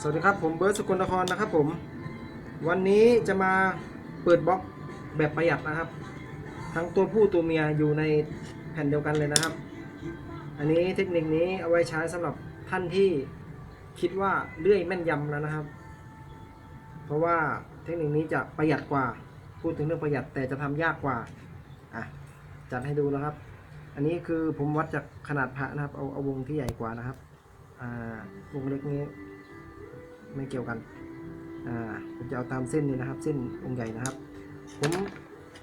สวัสดีครับผมเบิร์ตสกลนครนะครับผม วันนี้จะมาเปิดบล็อกแบบประหยัดนะครับ ทั้งตัวผู้ตัวเมียอยู่ในแผ่นเดียวกันเลยนะครับ อันนี้เทคนิคนี้เอาไว้ใช้สำหรับท่านที่คิดว่าเลื่อยแม่นยำแล้วนะครับ เพราะว่าเทคนิคนี้จะประหยัดกว่า พูดถึงเรื่องประหยัดแต่จะทำยากกว่าอะจัดให้ดูนะครับ อันนี้คือผมวัดจากขนาดพระนะครับ เอาเอาวงที่ใหญ่กว่านะครับอ่าวงเล็กนี้ ไม่เกี่ยวกัน อ่าผมจะเอาตามเส้นนี้นะครับ เส้นองค์ใหญ่นะครับ ผม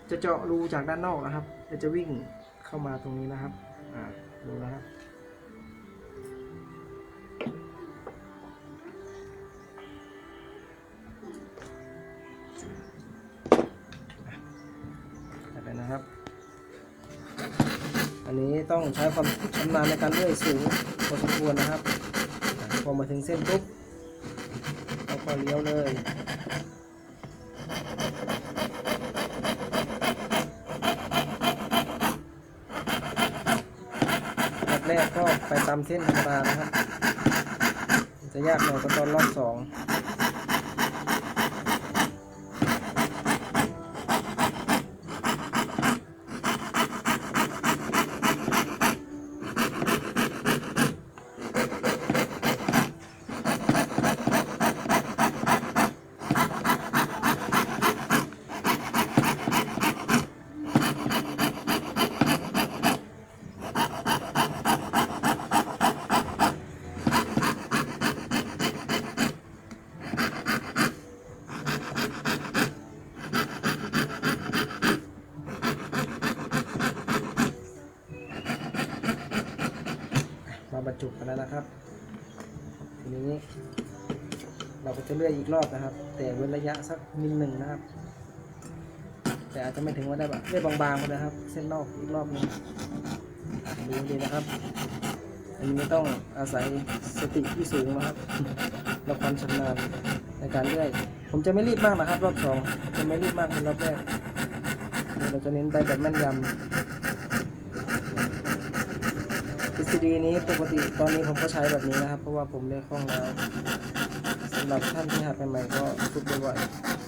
จะเจาะรูจากด้านนอกนะครับแล้วจะวิ่งเข้ามาตรงนี้นะครับ อ่า ดูนะครับจัดไปนะครับ อันนี้ต้องใช้ความชำนาญในการเลื่อยสูงพอสมควรนะครับ พอมาถึงเส้นปุ๊บ เราก็เลี้ยวเลยแรกก็ไปตามเส้นธรรมดานะครับ จะยากหน่อยก็ตอนรอบสอง บรรจุกันแล้วนะครับทีนี้เราก็จะเลื่อยอีกรอบนะครับ แต่เว้นระยะสักมิลหนึ่งนะครับ แต่อาจจะไม่ถึงว่าได้แบบเลื่อยบางๆไปนะครับ เส้นนอกอีกรอบหนึงดูดีนะครับอันนี้ไม่ต้องอาศัยสติที่สูงนะครับและความชำนาญในการเลื่อย ผมจะไม่รีบมากนะครับ รอบสองจะไม่รีบมากเหมือนรอบแรกเราจะเน้นไปแบบแม่นยำ ทฤษฎีนี้ปกติตอนนี้ผมก็ใช้แบบนี้นะครับ เพราะว่าผมได้คล่องแล้วสำหรับท่านที่หัดใหม่ๆก็ฝึกบ่อยๆ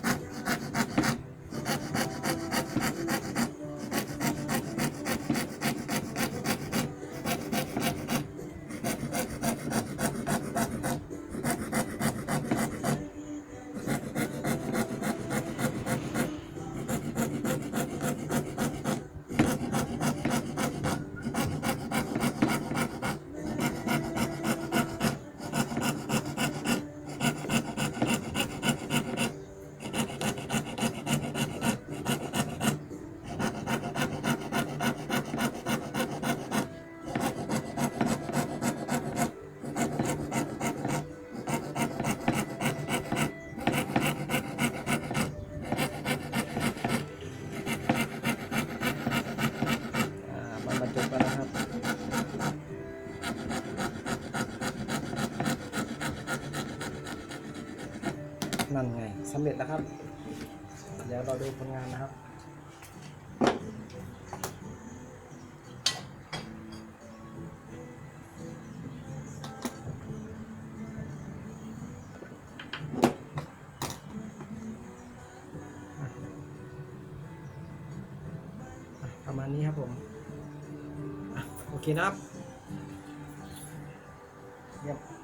นั่นไงสำเร็จแล้วครับ เดี๋ยวเราดูผลงานนะครับประมาณนี้ครับผมโอเคนะครับเยี่ยม